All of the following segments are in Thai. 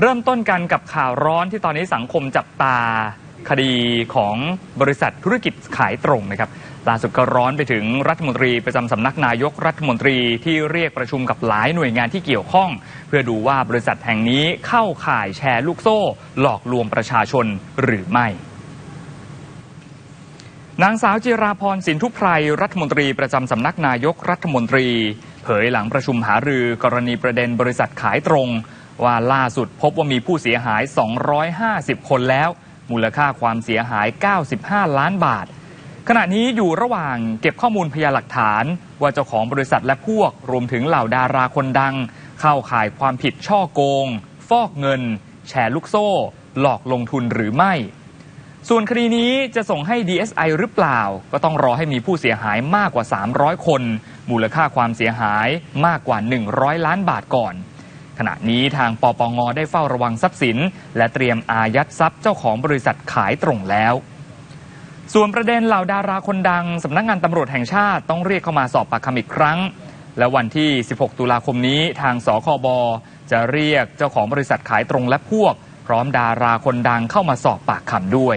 เริ่มต้นกันกับข่าวร้อนที่ตอนนี้สังคมจับตาคดีของบริษัทธุรกิจขายตรงนะครับล่าสุดก็ร้อนไปถึงรัฐมนตรีประจำสำนักนายกรัฐมนตรีที่เรียกประชุมกับหลายหน่วยงานที่เกี่ยวข้อง เพื่อดูว่าบริษัทแห่งนี้เข้าข่ายแชร์ลูกโซ่ หลอกลวงประชาชนหรือไม่นางสาวจิราพรสินทุไพรรัฐมนตรีประจำสำนักนายกรัฐมนตรี เผยหลังประชุมหารือกรณีประเด็นบริษัทขายตรง ว่าล่าสุดพบว่ามีผู้เสียหาย 250 คนแล้ว มูลค่าความเสียหาย 95 ล้านบาท ขณะนี้อยู่ระหว่างเก็บข้อมูลพยานหลักฐาน ว่าเจ้าของบริษัทและพวกรวมถึงเหล่าดาราคนดัง เข้าข่ายความผิดช่อโกง ฟอกเงิน แชร์ลูกโซ่ หลอกลงทุนหรือไม่ส่วนคดีนี้จะส่งให้ DSI หรือเปล่า ก็ต้องรอให้มีผู้เสียหายมากกว่า 300 คน มูลค่าความเสียหายมากกว่า 100 ล้านบาทก่อน ขณะนี้ทางปปงได้เฝ้าระวังทรัพย์สิน และเตรียมอายัดทรัพย์เจ้าของบริษัทขายตรงแล้ว ส่วนประเด็นเหล่าดาราคนดังสำนักงานตำรวจแห่งชาติต้องเรียกเข้ามาสอบปากคำอีกครั้ง และวันที่ 16 ตุลาคมนี้ทางสคบจะเรียกเจ้าของบริษัทขายตรงและพวก พร้อมดาราคนดังเข้ามาสอบปากคำด้วย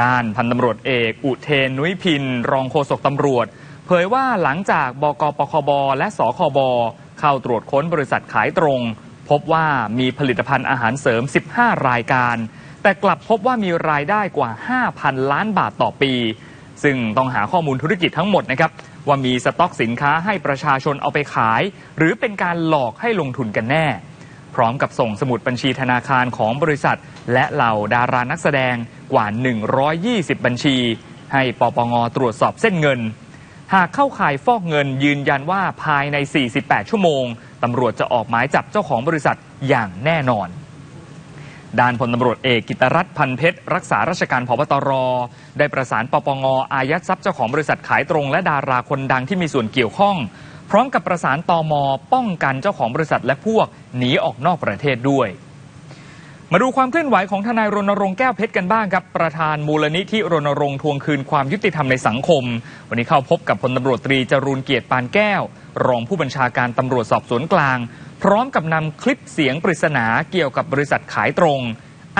ด้านพันตำรวจเอกอุเทนนุ้ยพิน รองโฆษกตำรวจ เผยว่าหลังจากบกปคบและสคบ เข้าตรวจค้นบริษัทขายตรง พบว่ามีผลิตภัณฑ์อาหารเสริม 15 รายการ แต่กลับพบว่ามีรายได้กว่า 5,000 ล้านบาทต่อปี ซึ่งต้องหาข้อมูลธุรกิจทั้งหมดนะครับว่ามีสต็อกสินค้าให้ประชาชนเอาไปขาย หรือเป็นการหลอกให้ลงทุนกันแน่ พร้อมกับส่งสมุดบัญชีธนาคารของบริษัท และเหล่าดารานักแสดงกว่า 120 บัญชี ให้ปปงตรวจสอบเส้นเงิน หากเข้าข่ายฟอกเงินยืนยันว่าภายใน 48 ชั่วโมงตำรวจจะออกหมายจับเจ้าของบริษัทอย่างแน่นอน ด้านพลตำรวจเอกกิตรัตน์พันเพชร รักษาราชการพบตร ได้ประสานปปงอายัดทรัพย์เจ้าของบริษัทขายตรงและดาราคนดังที่มีส่วนเกี่ยวข้อง พร้อมกับประสานตอมป้องกันเจ้าของบริษัทและพวกหนีออกนอกประเทศด้วย มาดูความเคลื่อนไหวของทนายรณรงค์แก้วเพชรกันบ้างครับ ประธานมูลนิธิรณรงค์ทวงคืนความยุติธรรมในสังคม วันนี้เข้าพบกับพลตำรวจตรีจรูนเกียรติปานแก้ว รองผู้บัญชาการตำรวจสอบสวนกลาง พร้อมกับนำคลิปเสียงปริศนาเกี่ยวกับบริษัทขายตรง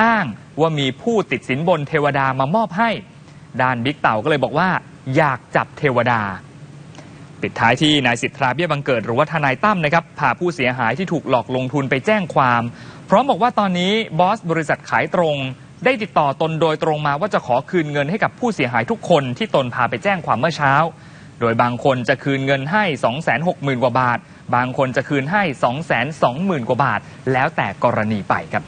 อ้างว่ามีผู้ติดสินบนเทวดามามอบให้ ด้านบิ๊กเต่าก็เลยบอกว่า อยากจับเทวดา ปิดท้ายที่นายสิทธาเบี้ยบังเกิดหรือว่าทนายตั้มนะครับพาผู้เสียหายที่ถูกหลอกลงทุนไปแจ้งความ พร้อมบอกว่าตอนนี้บอสบริษัทขายตรง ได้ติดต่อตนโดยตรงมาว่าจะขอคืนเงินให้กับผู้เสียหายทุกคนที่ตนพาไปแจ้งความเมื่อเช้า โดยบางคนจะคืนเงินให้ 260,000 กว่าบาท บางคนจะคืนให้ 220,000 กว่าบาท แล้วแต่กรณีไปครับ